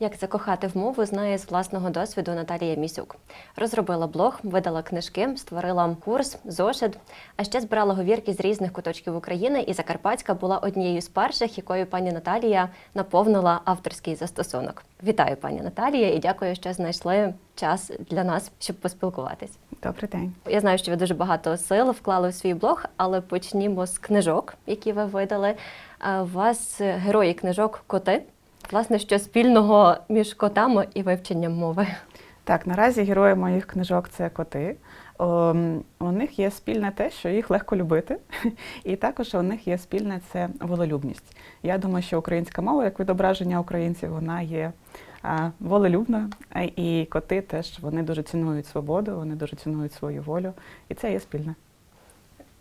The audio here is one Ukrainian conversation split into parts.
Як закохати в мову, знає з власного досвіду Наталія Місюк. Розробила блог, видала книжки, створила курс, зошит, а ще збирала говірки з різних куточків України. І Закарпатська була однією з перших, якою пані Наталія наповнила авторський застосунок. Вітаю, пані Наталія, і дякую, що знайшли час для нас, щоб поспілкуватись. Добрий день. Я знаю, що ви дуже багато сил вклали в свій блог, але почнімо з книжок, які ви видали. У вас герої книжок коти. Власне, що спільного між котами і вивченням мови. Так, наразі герої моїх книжок це коти. Ом, У них є спільне те, що їх легко любити, і також у них є спільне це волелюбність. Я думаю, що українська мова, як відображення українців, вона є а, волелюбною, і коти теж вони дуже цінують свободу, вони дуже цінують свою волю, і це є спільне.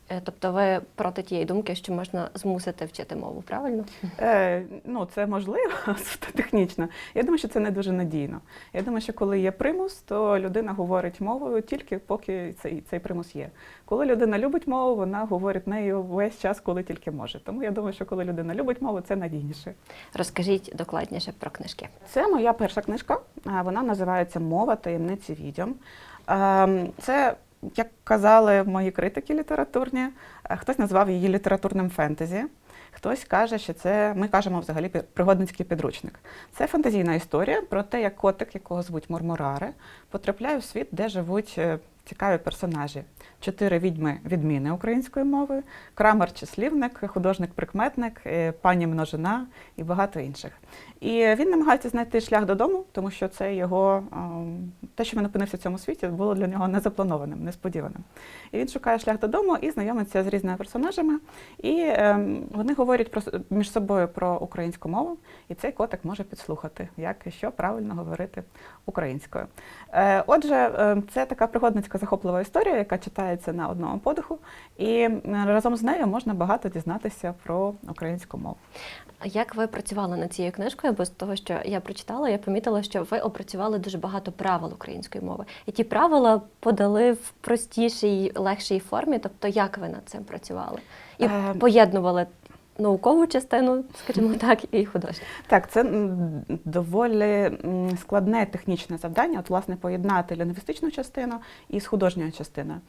Е, Тобто ви проти тієї думки, що можна змусити вчити мову, правильно? Е, ну, це можливо суто технічно. Я думаю, що це не дуже надійно. Я думаю, що коли є примус, то людина говорить мовою тільки поки цей, цей примус є. Коли людина любить мову, вона говорить нею весь час, коли тільки може. Тому я думаю, що коли людина любить мову, це надійніше. Розкажіть докладніше про книжки. Це моя перша книжка. Вона називається Мова таємниці відьом. Ем, Це, як казали мої критики літературні, е, хтось назвав її літературним фентезі. Хтось каже, що це ми кажемо взагалі пригодницький підручник. Це фантазійна історія про те, як котик, якого звуть Мурмурари, потрапляє в світ, де живуть е, цікаві персонажі. Чотири відьми відміни української мови, крамер числівник, художник-прикметник, е, пані множина і багато інших. І він намагається знайти шлях додому, тому що це його ем, те, що він опинився в цьому світі, було для нього незапланованим, несподіваним. І він шукає шлях додому і знайомиться з різними персонажами. І ем, вони говорять про між собою про українську мову, і цей котик може підслухати, як і що правильно говорити українською. Е, Отже, е, це така пригодницька захоплива історія, яка читається на одному подиху, і разом з нею можна багато дізнатися про українську мову. Як ви працювали над цією книжкою? Бо з того, що я прочитала, я помітила, що ви опрацювали дуже багато правил української мови. І ті правила подали в простішій, легшій формі. Тобто, як ви над цим працювали? І Ем. поєднували наукову частину, скажімо так, і художню. Так, це доволі складне технічне завдання, от, власне, поєднати лінгвістичну частину із художньою частиною.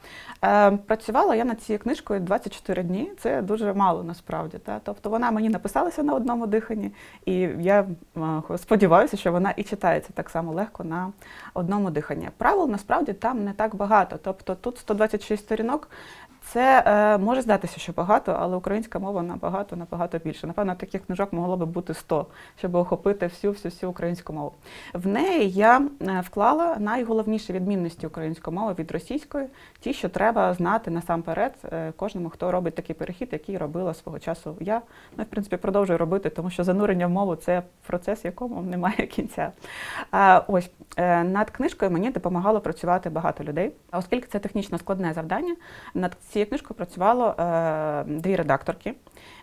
Е, працювала я над цією книжкою 24 дні, це дуже мало насправді. Та? Тобто вона мені написалася на одному диханні, і я сподіваюся, що вона і читається так само легко на одному диханні. Правил насправді там не так багато. Тобто тут 126 сторінок. Це е, може здатися, що багато, але українська мова набагато набагато більше. Напевно, таких книжок могло би бути 100, щоб охопити всю всю всю українську мову. В неї я е, вклала найголовніші відмінності української мови від російської, ті, що треба знати насамперед е, кожному, хто робить такий перехід, який робила свого часу я. Ну, в принципі, продовжую робити, тому що занурення в мову це процес, якому немає кінця. А, ось е, над книжкою мені допомагало працювати багато людей. Оскільки це технічно складне завдання, над цією книжкою працювало е, дві редакторки.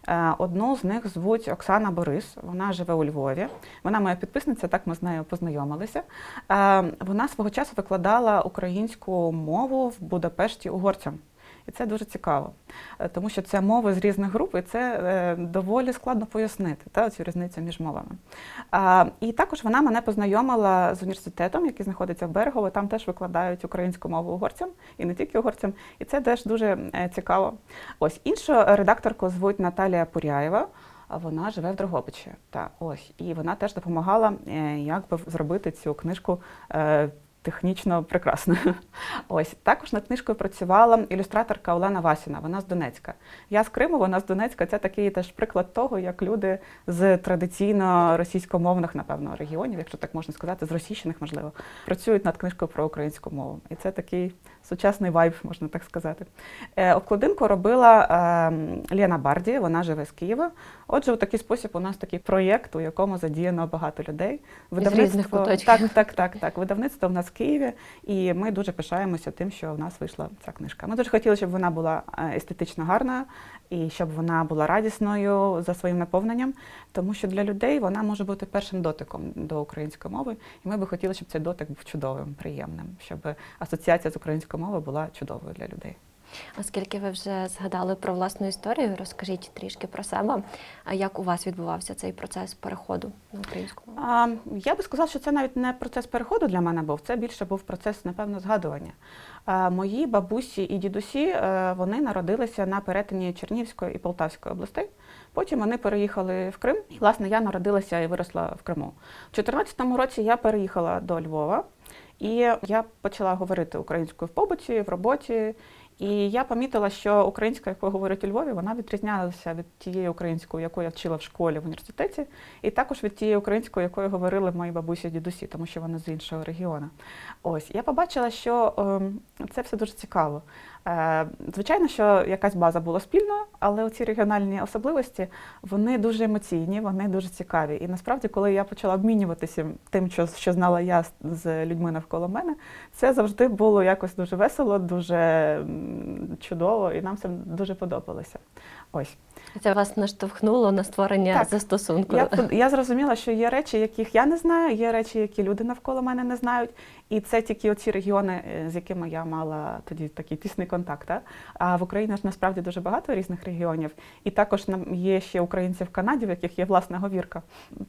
Е, Одну з них звуть Оксана Борис. Вона живе у Львові. Вона моя підписниця, так ми з нею познайомилися. Е, Вона свого часу викладала українську мову в Будапешті угорцям. І це дуже цікаво, е, тому що це мови з різних груп, і це е, доволі складно пояснити та, цю різницю між мовами. І також вона мене познайомила з університетом, який знаходиться в Берегово. Там теж викладають українську мову угорцям, і не тільки угорцям. І це теж дуже е, цікаво. Ось іншу редакторку звуть Наталія Пуряєва. Вона живе в Дрогобичі. Та ось і вона теж допомагала, як би зробити цю книжку. Технічно прекрасно. Ось також над книжкою працювала ілюстраторка Олена Васіна. Вона з Донецька. Я з Криму, вона з Донецька. Це такий теж приклад того, як люди з традиційно російськомовних, напевно, регіонів, якщо так можна сказати, з російщених, можливо, працюють над книжкою про українську мову. І це такий сучасний вайб, можна так сказати. Е, обкладинку робила е, Лена Барді, вона живе з Києва. Отже, у такий спосіб у нас такий проєкт, у якому задіяно багато людей. різних куточків. так, так, так, так. Видавництво в нас в Києві, і ми дуже пишаємося тим, що в нас вийшла ця книжка. Ми дуже хотіли, щоб вона була е, естетично гарною і щоб вона була радісною за своїм наповненням, тому що для людей вона може бути першим дотиком до української мови. І ми би хотіли, щоб цей дотик був чудовим, приємним, щоб асоціація з українською мовою була чудовою для людей. Оскільки ви вже згадали про власну історію, розкажіть трішки про себе. Як у вас відбувався цей процес переходу на українську мову? Я би сказала, що це навіть не процес переходу для мене був, це більше був процес, напевно, згадування. Мої бабусі і дідусі е, вони народилися на перетині Чернігівської і Полтавської областей. Потім вони переїхали в Крим. І, власне, я народилася і виросла в Криму. У 2014 році я переїхала до Львова, і я почала говорити українською в побуті, в роботі. І я помітила, що українська, яку говорять у Львові, вона відрізнялася від тієї української, яку я вчила в школі в університеті, і також від тієї української, якою говорили мої бабусі дідусі, тому що вони з іншого регіону. Ось я побачила, що ем, це все дуже цікаво. Е, звичайно, що якась база була спільною, але оці регіональні особливості вони дуже емоційні, вони дуже цікаві. І насправді, коли я почала обмінюватися тим, що, що знала я з людьми навколо мене, це завжди було якось дуже весело, дуже чудово, і нам це дуже подобалося. Ось. Це вас наштовхнуло на створення Так. застосунку. Я, я зрозуміла, що є речі, яких я не знаю, є речі, які люди навколо мене не знають. І це тільки оці регіони, е, з якими я мала тоді такий тісний контакт. а. В Україні ж насправді дуже багато різних регіонів. І також нам є ще українці в Канаді, в яких є власна говірка.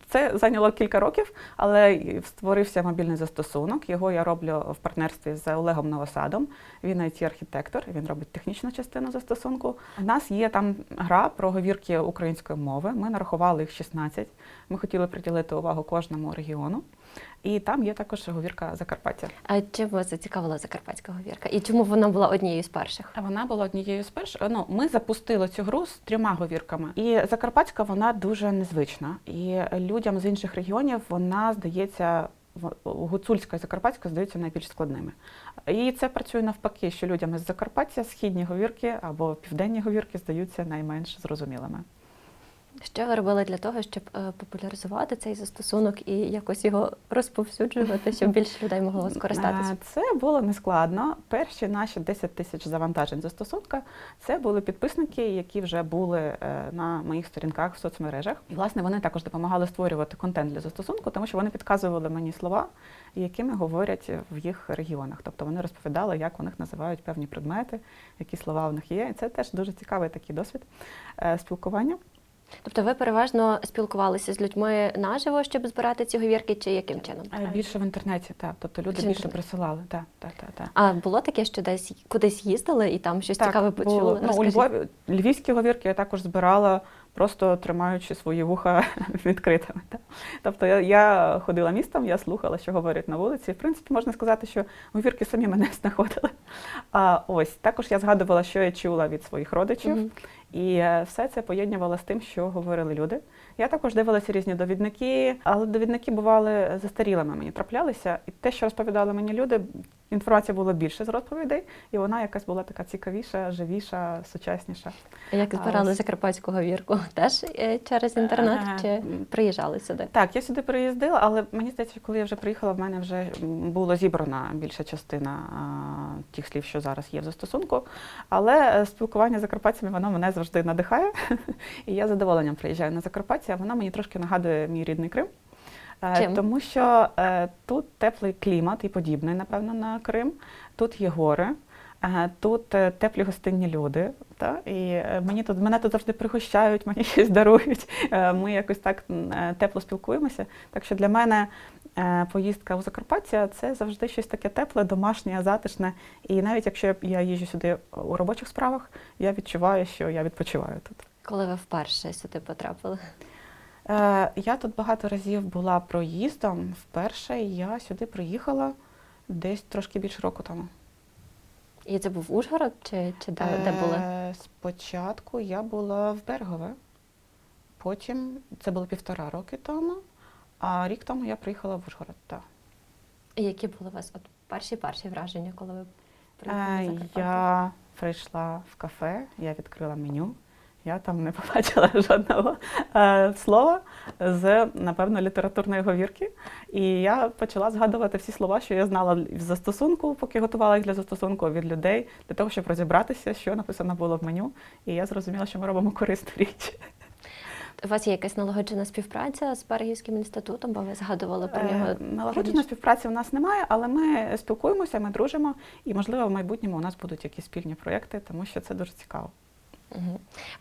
Це зайняло кілька років, але створився мобільний застосунок. Його я роблю в партнерстві з Олегом Новосадом. Він it архітектор він робить технічну частину застосунку. У нас є там гра про говірки української мови. Ми нарахували їх 16. Ми хотіли приділити увагу кожному регіону. І там є також говірка Закарпаття. А чим вас зацікавила закарпатська говірка? І чому вона була однією з перших? Вона була однією з перших. Ну, ми запустили цю гру з трьома говірками. І Закарпатська вона дуже незвична. І людям з інших регіонів вона здається. Гуцульська і Закарпатська здаються найбільш складними. І це працює навпаки, що людям із Закарпаття східні говірки або південні говірки здаються найменш зрозумілими. Що ви робили для того, щоб е, популяризувати цей застосунок і якось його розповсюджувати, щоб більше людей могло скористатися? Е, Це було нескладно. Перші наші 10 тисяч завантажень застосунка це були підписники, які вже були е, на моїх сторінках в соцмережах. І власне вони також допомагали створювати контент для застосунку, тому що вони підказували мені слова, якими говорять в їх регіонах. Тобто вони розповідали, як у них називають певні предмети, які слова в них є. І це теж дуже цікавий такий досвід спілкування. Тобто ви переважно спілкувалися з людьми наживо, щоб збирати ці говірки, чи яким чином? Е, Більше в інтернеті, так. Тобто люди Більше більше присилали. Так, так, так, так. А було таке, що десь кудись їздили і там щось цікаве почули? було. Ну, у Львові львівські говірки я також збирала, просто тримаючи свої вуха відкритими. Так. Тобто я, я ходила містом, я слухала, що говорять на вулиці. В принципі, можна сказати, що говірки самі мене знаходили. А ось також я згадувала, що я чула від своїх родичів. Мгм. І е, все це поєднувала з тим, що говорили люди. Я також дивилася різні довідники, але довідники бували застарілими, мені траплялися. І те, що розповідали мені люди, інформація була більше з розповідей, і вона якась була така цікавіша, живіша, сучасніша. Як збирали закарпатську говірку? Теж е, через інтернет чи приїжджали сюди? Так, я сюди приїздила, але мені здається, коли я вже приїхала, в мене вже була зібрана більша частина тих слів, що зараз є в застосунку. Але е, спілкування з закарпатцями воно мене завжди надихає. І я з задоволенням приїжджаю на Закарпаття, вона мені трошки нагадує мій рідний Крим. Е, Чим? Тому що е, тут теплий клімат і подібний, напевно, на Крим. Тут є гори. Тут е, теплі гостинні люди, та? і е, мені тут мене тут завжди пригощають, мені щось дарують. Е, Ми якось так тепло спілкуємося. Так що для мене поїздка у Закарпаття це завжди щось таке тепле, домашнє, затишне. І навіть якщо я їжджу сюди у робочих справах, я відчуваю, що я відпочиваю тут. Коли ви вперше сюди потрапили? Я тут багато разів була проїздом. Вперше я сюди приїхала десь трошки більше року тому. І це був Ужгород чи, чи де, де були? Е, Спочатку я була в Бергове, потім це було півтора роки тому, а рік тому я приїхала в Ужгород. Так. І які були у вас от перші перші враження, коли ви приїхали Е? Я прийшла в кафе, я відкрила меню. Я там не побачила жодного е, слова з, напевно, літературної говірки. І я почала згадувати всі слова, що я знала в застосунку, поки готувала їх для застосунку від людей, для того, щоб розібратися, що написано було в меню. І я зрозуміла, що ми робимо корисну річ. У вас є якась налагоджена співпраця з Берегівським інститутом, бо ви згадували про нього. Е, Налагодженої співпраці у нас немає, але ми спілкуємося, ми дружимо, і можливо в майбутньому у нас будуть якісь спільні проєкти, тому що це дуже цікаво.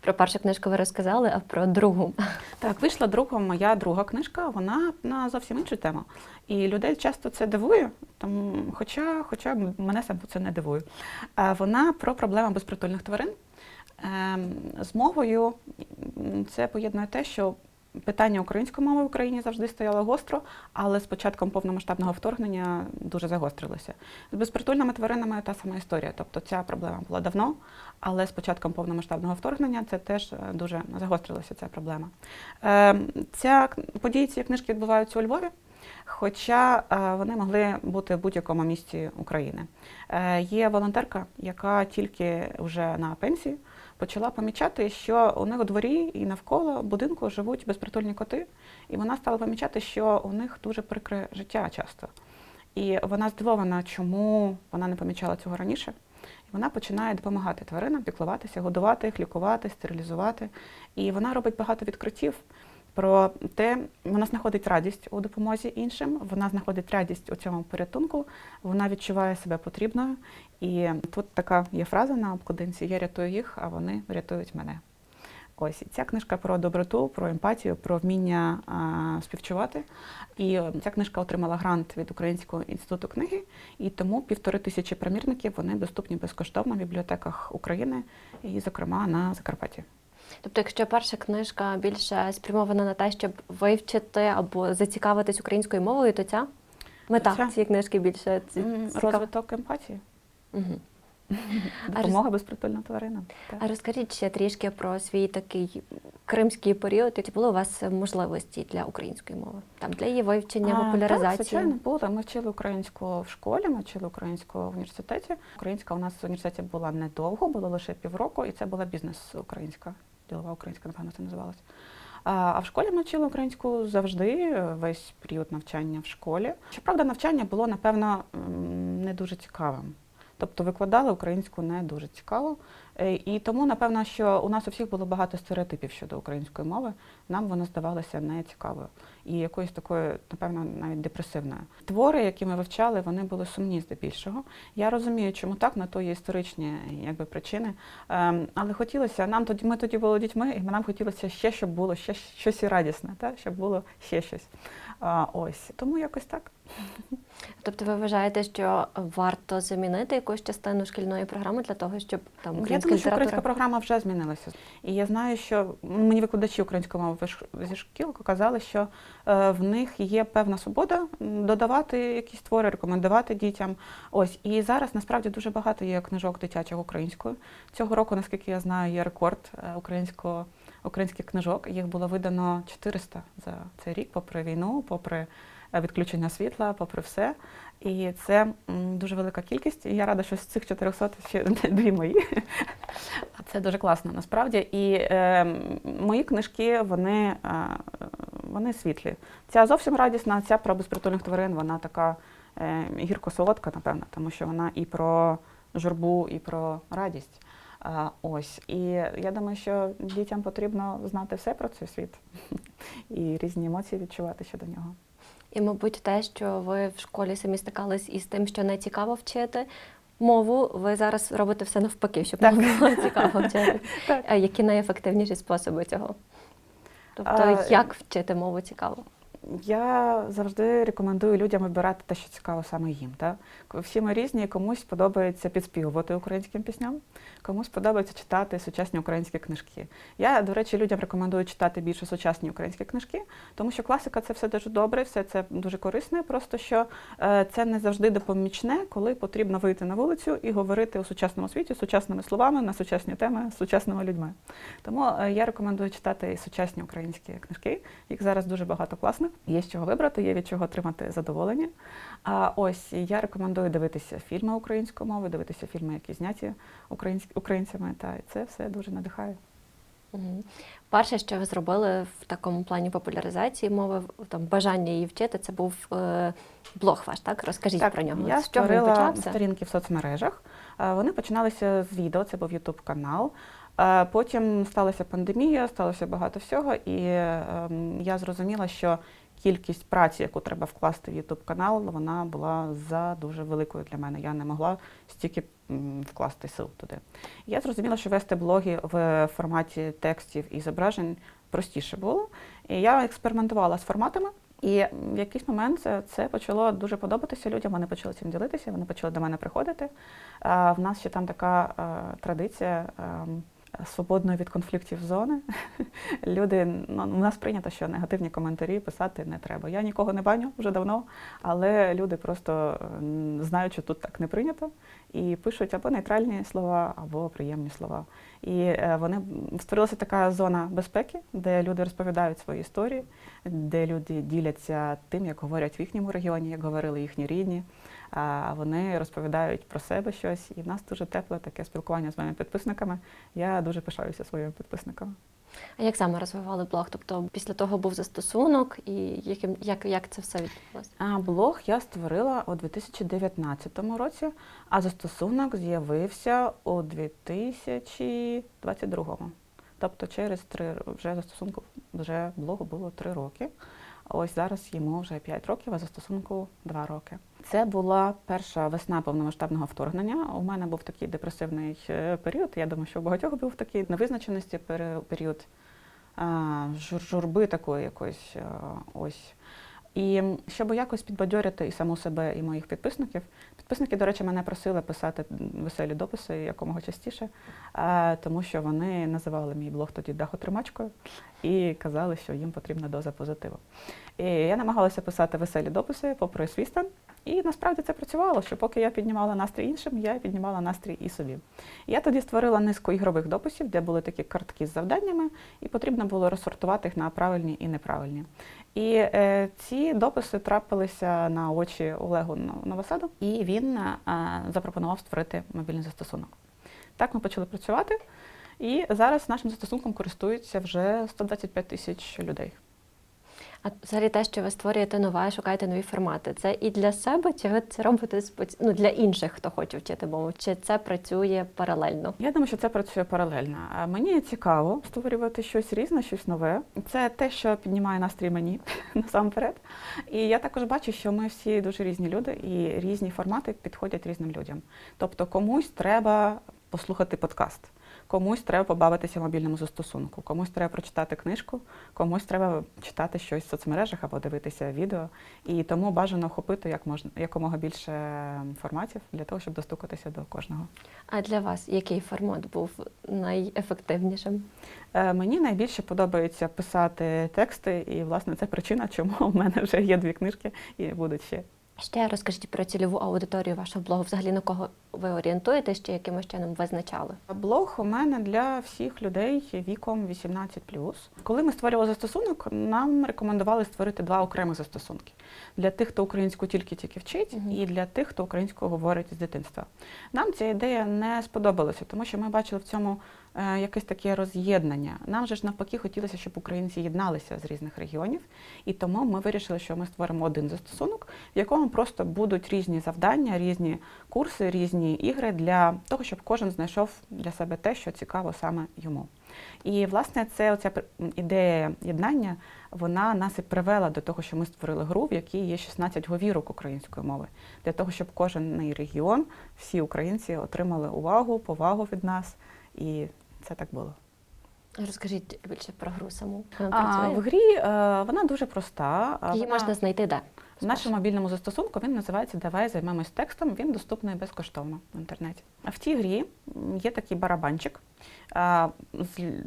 Про першу книжку ви розказали, а про другу. Так, вийшла друга моя друга книжка, вона на зовсім іншу тему. І людей часто це дивує, там, хоча, хоча мене саме це не дивує. Е, Вона про проблеми безпритульних тварин. Ем, З мовою це поєднує те, що питання української мови в Україні завжди стояло гостро, але з початком повномасштабного вторгнення дуже загострилося. З безпритульними тваринами та сама історія. Тобто ця проблема була давно, але з початком повномасштабного вторгнення це теж е, дуже загострилася ця проблема. Ем, Ця події цієї книжки відбуваються у Львові. Хоча е, вони могли бути в будь-якому місті України. Е, Є волонтерка, яка тільки вже на пенсії почала помічати, що у них у дворі і навколо будинку живуть безпритульні коти, і вона стала помічати, що у них дуже прикре життя часто. І вона здивована, чому вона не помічала цього раніше. І вона починає допомагати тваринам, піклуватися, годувати їх, лікувати, стерилізувати. І вона робить багато відкриттів про те, вона знаходить радість у допомозі іншим, вона знаходить радість у цьому порятунку, вона відчуває себе потрібною. І тут така є фраза на обкладинці Я рятую їх, а вони рятують мене. Ось ця книжка про доброту, про емпатію, про вміння а, співчувати. І ця книжка отримала грант від Українського інституту книги, і тому півтори тисячі примірників вони доступні безкоштовно в бібліотеках України і, зокрема, на Закарпатті. Тобто, якщо перша книжка більше спрямована на те, щоб вивчити або зацікавитись українською мовою, то ця мета Ця? цієї книжки більше ці- Розвиток емпатії, Мгм. допомога безпритульним тваринам. Так. А розкажіть ще трішки про свій такий кримський період. Чи були у вас можливості для української мови? Там для її вивчення, А, популяризації? Так, звичайно, було. Ми вчили українську в школі, ми вчили українську в університеті. Українська у нас в університеті була недовго, було лише півроку, і це була бізнес українська, ділова українська, напевно, це називалося. А в школі ми вчили українську завжди, весь період навчання в школі. Щоправда, навчання було, напевно, не дуже цікавим. Тобто викладали українську не дуже цікаво. Е, І тому, напевно, що у нас у всіх було багато стереотипів щодо української мови. Нам вона здавалася нецікавою і якоюсь такою, напевно, навіть депресивною. Твори, які ми вивчали, вони були сумні здебільшого. Я розумію, чому так, на то є історичні якби, причини. Ем, але хотілося, нам тоді, ми тоді були дітьми, і нам хотілося ще, щоб було ще щось і радісне, та? щоб було ще щось. А, ось. Тому якось так. Тобто ви вважаєте, що варто замінити якусь частину шкільної програми для того, щоб там Я українська думаю, що українська програма вже змінилася. І я знаю, що мені викладачі української мови зі шкіл казали, що е, в них є певна свобода додавати якісь твори, рекомендувати дітям. Ось і зараз насправді дуже багато є книжок дитячих українською. Цього року, наскільки я знаю, є рекорд е, українського українських книжок. Їх було видано 400 за цей рік, попри війну, попри е, відключення світла, попри все. І це дуже велика кількість. І я рада, що з цих 400 ще дві мої. Це дуже класно насправді. І е, мої книжки вони, е, вони світлі. Ця зовсім радісна, ця про безпритульних тварин, вона така е, гірко-солодка, напевно, тому що вона і про журбу, і про радість. А, ось. І я думаю, що дітям потрібно знати все про цей світ і різні емоції відчувати щодо нього. І, мабуть, те, що ви в школі самі стикались із тим, що не цікаво вчити мову, ви зараз робите все навпаки, щоб Так. було цікаво вчити. Так. Які найефективніші способи цього? Тобто, А, як вчити мову цікаво? Я завжди рекомендую людям вибирати те, що цікаво саме їм. Так? Всі ми різні, комусь подобається підспівувати українським пісням, комусь подобається читати сучасні українські книжки. Я, до речі, людям рекомендую читати більше сучасні українські книжки, тому що класика це все дуже добре, все це дуже корисне. Просто що е, це не завжди допомічне, коли потрібно вийти на вулицю і говорити у сучасному світі сучасними словами на сучасні теми з сучасними людьми. Тому е, я рекомендую читати сучасні українські книжки. Їх зараз дуже багато класних. Є з чого вибрати, є від чого отримати задоволення. А ось я рекомендую дивитися фільми українською мовою, дивитися фільми, які зняті українцями. Та це все дуже надихає. Мгм. Перше, що ви зробили в такому плані популяризації мови, там бажання її вчити, це був е, блог ваш, так? Розкажіть Так, про нього. Я створила сторінки в соцмережах. Е, Вони починалися з відео, це був Ютуб канал. Е, Потім сталася пандемія, сталося багато всього, і ем, я зрозуміла, що кількість праці, яку треба вкласти в YouTube канал, вона була за дуже великою для мене. Я не могла стільки вкласти сил туди. Я зрозуміла, що вести блоги в форматі текстів і зображень простіше було. І я експериментувала з форматами. І в якийсь момент це, почало дуже подобатися людям. Вони почали цим ділитися, вони почали до мене приходити. В нас ще там така е, традиція. Свободної від конфліктів зони. Люди, ну, у нас прийнято, що негативні коментарі писати не треба. Я нікого не баню вже давно, але люди просто знають, що тут так не прийнято, і пишуть або нейтральні слова, або приємні слова. І е, вони створилася така зона безпеки, де люди розповідають свої історії, де люди діляться тим, як говорять в їхньому регіоні, як говорили їхні рідні. Вони розповідають про себе щось, і в нас дуже тепле таке спілкування з моїми підписниками. Я дуже пишаюся своїми підписниками. А як саме розвивали блог? Тобто після того був застосунок, і яким як, як це все відбулося? А блог я створила у 2019 році, а застосунок з'явився у 2022. Тобто через три вже застосунку вже блогу було три роки. Ось зараз йому вже 5 років, а застосунку 2 роки. Це була перша весна повномасштабного вторгнення. У мене був такий депресивний е, період. Я думаю, що у багатьох був такий невизначеності період журби такої якоїсь. Ось. І щоб якось підбадьорити і саму себе, і моїх підписників. Підписники, до речі, мене просили писати веселі дописи якомога частіше, тому що вони називали мій блог тоді дахотримачкою і казали, що їм потрібна доза позитиву. І я намагалася писати веселі дописи попри свій стан. І насправді це працювало, що поки я піднімала настрій іншим, я піднімала настрій і собі. Я тоді створила низку ігрових дописів, де були такі картки з завданнями, і потрібно було розсортувати їх на правильні і неправильні. І е, ці дописи трапилися на очі Олегу Нов- Новосаду, і він е, запропонував створити мобільний застосунок. Так ми почали працювати, і зараз нашим застосунком користуються вже 125 тисяч людей. А взагалі те, що ви створюєте нове, шукаєте нові формати, це і для себе, чи ви це робите ну, для інших, хто хоче вчити мову? Чи це працює паралельно? Я думаю, що це працює паралельно. Мені цікаво створювати щось різне, щось нове. Це те, що піднімає настрій мені насамперед. І я також бачу, що ми всі дуже різні люди, і різні формати підходять різним людям. Тобто комусь треба послухати подкаст. Комусь треба побавитися в мобільному застосунку, комусь треба прочитати книжку, комусь треба читати щось в соцмережах або дивитися відео. І тому бажано охопити як можна якомога більше форматів для того, щоб достукатися до кожного. А для вас який формат був найефективнішим? Е, Мені найбільше подобається писати тексти, і власне це причина, чому в мене вже є дві книжки і будуть ще. Ще розкажіть про цільову аудиторію вашого блогу. Взагалі на кого ви орієнтуєтесь, чи якимось чином визначали? Блог у мене для всіх людей віком 18+. Коли ми створювали застосунок, нам рекомендували створити два окремих застосунки для тих, хто українську тільки-тільки вчить, Мгм. і для тих, хто українську говорить з дитинства. Нам ця ідея не сподобалася, тому що ми бачили в цьому якесь таке роз'єднання. Нам же ж навпаки хотілося, щоб українці єдналися з різних регіонів, і тому ми вирішили, що ми створимо один застосунок, в якому просто будуть різні завдання, різні курси, різні ігри для того, щоб кожен знайшов для себе те, що цікаво саме йому. І власне це оця ідея єднання, вона нас і привела до того, що ми створили гру, в якій є 16 говірок української мови, для того, щоб кожен регіон, всі українці отримали увагу, повагу від нас, і це так було. Розкажіть більше про гру саму. А, в грі е, вона дуже проста. Її вона- можна знайти де? В нашому мобільному застосунку він називається Давай займемось текстом. Він доступний безкоштовно в інтернеті. А в тій грі є такий барабанчик,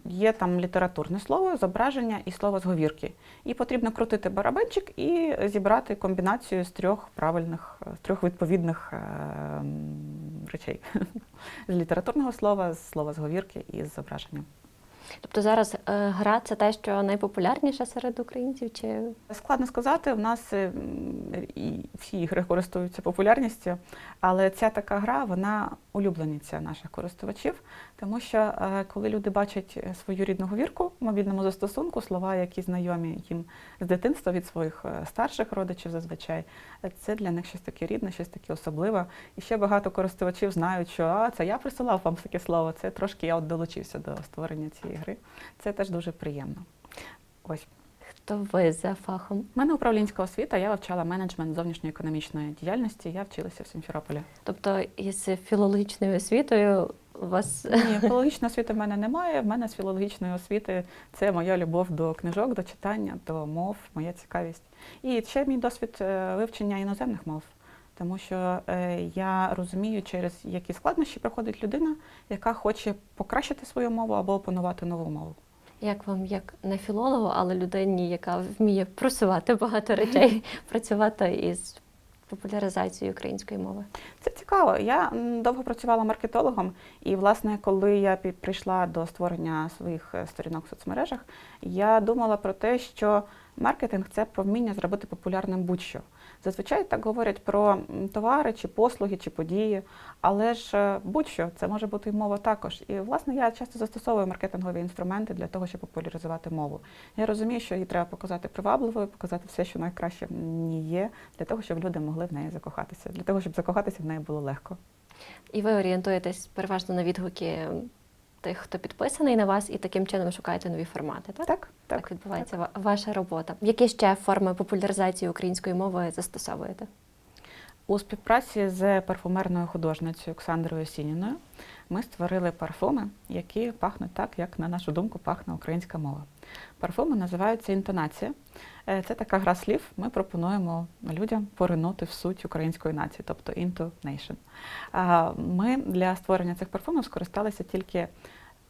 є там літературне слово, зображення і слово з говірки. І потрібно крутити барабанчик і зібрати комбінацію з трьох правильних, з трьох відповідних е, речей: з літературного слова, з слова з говірки і з зображенням. Тобто зараз е, гра це те, що найпопулярніше серед українців, чи? Складно сказати, в нас е, і всі ігри користуються популярністю, але ця така гра вона улюблениця наших користувачів, тому що е, коли люди бачать е, свою рідну говірку в мобільному застосунку, слова, які знайомі їм з дитинства від своїх е, старших родичів зазвичай, це для них щось таке рідне, щось таке особливе. І ще багато користувачів знають, що а, це я присилав вам таке слово, це трошки я от долучився до створення цієї гри. Це теж дуже приємно. Ось. Хто ви за фахом? У мене управлінська освіта, я вивчала менеджмент зовнішньоекономічної діяльності, я вчилася в Сімферополі. Тобто із філологічною освітою у вас Ні, філологічної освіти в мене немає. В мене з філологічної освіти це моя любов до книжок, до читання, до мов, моя цікавість. І ще мій досвід е, вивчення іноземних мов. Тому що е, я розумію, через які складнощі проходить людина, яка хоче покращити свою мову або опанувати нову мову. як вам, як не філологу, але людині, яка вміє просувати багато речей, працювати із популяризацією української мови? Це цікаво. Я довго працювала маркетологом, і, власне, коли я прийшла до створення своїх е, сторінок в соцмережах, я думала про те, що маркетинг це про вміння зробити популярним будь-що. Зазвичай так говорять про товари чи послуги чи події, але ж е, будь-що це може бути і мова також. І власне я часто застосовую маркетингові інструменти для того, щоб популяризувати мову. Я розумію, що її треба показати привабливою, показати все, що найкраще в ній є, для того, щоб люди могли в неї закохатися, для того, щоб закохатися в неї було легко. І ви орієнтуєтесь переважно на відгуки тих, хто підписаний на вас, і таким чином шукаєте нові формати. Так, Так, так. так відбувається ва- ваша робота. Які ще форми популяризації української мови застосовуєте? У співпраці з парфумерною художницею Оксандрою Сініною ми створили парфуми, які пахнуть так, як, на нашу думку, пахне українська мова. Парфуми називаються інтонація. Е, Це така гра слів. Ми пропонуємо людям поринути в суть української нації, тобто into nation. Ми для створення цих парфумів скористалися тільки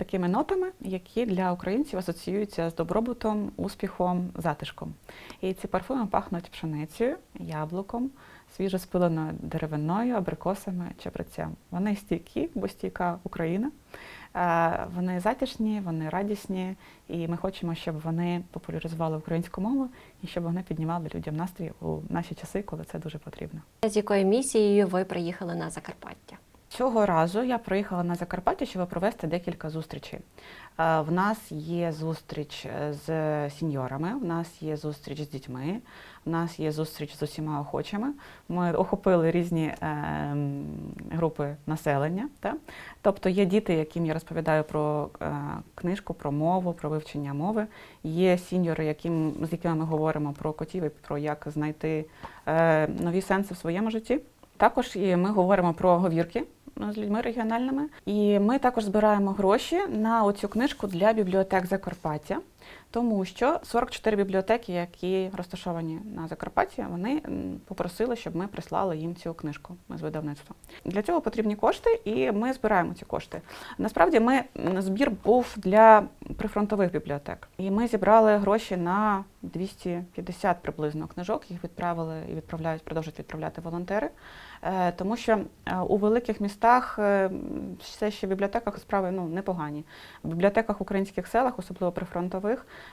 такими нотами, які для українців асоціюються з добробутом, успіхом, затишком. І ці парфуми пахнуть пшеницею, яблуком, свіжоспиленою деревиною, абрикосами, чебрецем. Вони стійкі, бо стійка Україна. Е, Вони затишні, вони радісні, і ми хочемо, щоб вони популяризували українську мову і щоб вони піднімали людям настрій у наші часи, коли це дуже потрібно. З якою місією ви приїхали на Закарпаття? Цього разу я приїхала на Закарпаття, щоб провести декілька зустрічей. Е, В нас є зустріч е, з сіньорами, в нас є зустріч з дітьми, в нас є зустріч з усіма охочими. Ми охопили різні е, групи населення. Тобто є діти, яким я розповідаю про книжку, про мову, про вивчення мови. Є сіньори, яким, з якими ми говоримо про котів і про як знайти нові сенси в своєму житті. Також ми говоримо про говірки з людьми регіональними. І ми також збираємо гроші на оцю книжку для бібліотек Закарпаття, тому що 44 бібліотеки, які розташовані на Закарпатті, вони попросили, щоб ми прислали їм цю книжку з видавництва. Для цього потрібні кошти, і ми збираємо ці кошти. Насправді, ми збір був для прифронтових бібліотек, і ми зібрали гроші на 250 приблизно книжок. Їх відправили і відправляють, продовжують відправляти волонтери. Е, Тому що е, у великих містах е, все ще в бібліотеках справи ну, непогані. В бібліотеках українських селах, особливо прифронтових,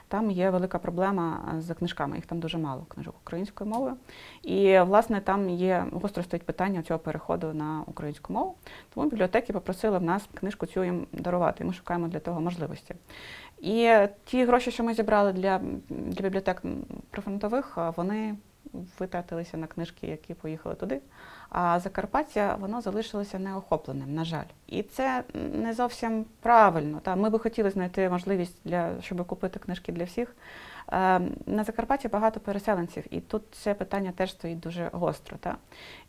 там є велика проблема е, з книжками. Їх там дуже мало книжок українською мовою. І власне там є гостро стоїть питання цього переходу на українську мову. Тому бібліотеки попросили в нас книжку цю їм дарувати. І ми шукаємо для того можливості. І ті гроші, що ми зібрали для, для бібліотек прифронтових, е, вони витратилися на книжки, які поїхали туди. А Закарпаття воно залишилося неохопленим, на жаль. І це не зовсім правильно. Та ми би хотіли знайти можливість для щоб купити книжки для всіх. Е, На Закарпатті багато переселенців, і тут це питання теж стоїть дуже гостро. Та?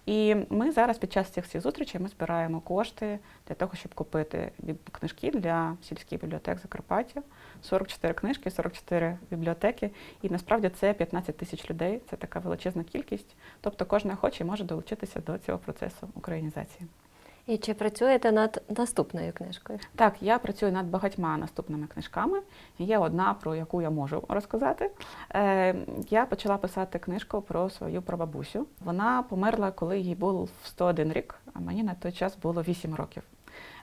І ми зараз під час цих всіх зустрічей ми збираємо кошти для того, щоб купити книжки для сільських бібліотек Закарпаття. 44 книжки, 44 бібліотеки. І насправді це 15 тисяч людей. Це така величезна кількість. Тобто кожен охочий може долучитися до цього процесу українізації. І чи працюєте над наступною книжкою? Так, я працюю над багатьма наступними книжками. Є одна, про яку я можу розказати. Е, я почала писати книжку про свою прабабусю. Вона померла, коли їй був 101 рік, а мені на той час було 8 років.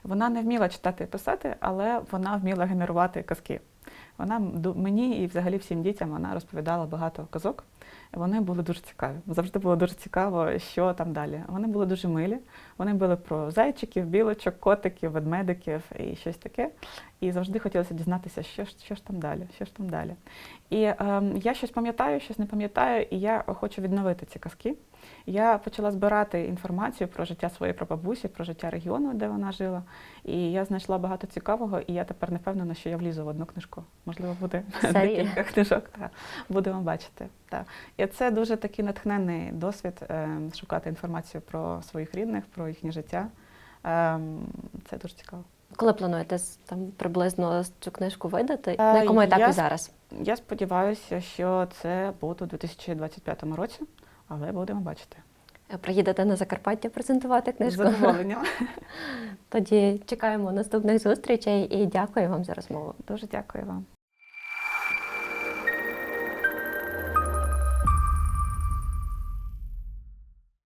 Вона не вміла читати і писати, але вона вміла генерувати казки. Вона мені і взагалі всім дітям вона розповідала багато казок. Вони були дуже цікаві. Завжди було дуже цікаво, що там далі. Вони були дуже милі. Вони були про зайчиків, білочок, котиків, ведмедиків і щось таке. І завжди хотілося дізнатися, що ж, що ж там далі, що ж там далі. І ем, я щось пам'ятаю, щось не пам'ятаю, і я хочу відновити ці казки. Я почала збирати інформацію про життя своєї прабабусі, про життя регіону, де вона жила. І я знайшла багато цікавого, і я тепер не впевнена, що я влізу в одну книжку. Можливо, буде декілька книжок. Так. Будемо бачити. Так. І це дуже такий натхненний досвід е, шукати інформацію про своїх рідних, про їхнє життя. Е, це дуже цікаво. Коли плануєте там приблизно цю книжку видати? Е, На якому етапі я- зараз? Я сподіваюся, що це буде у 2025 році, але будемо бачити. Е, Приїдете на Закарпаття презентувати книжку? Задоволення. Тоді чекаємо наступних зустрічей і дякую вам за розмову. Дуже дякую вам.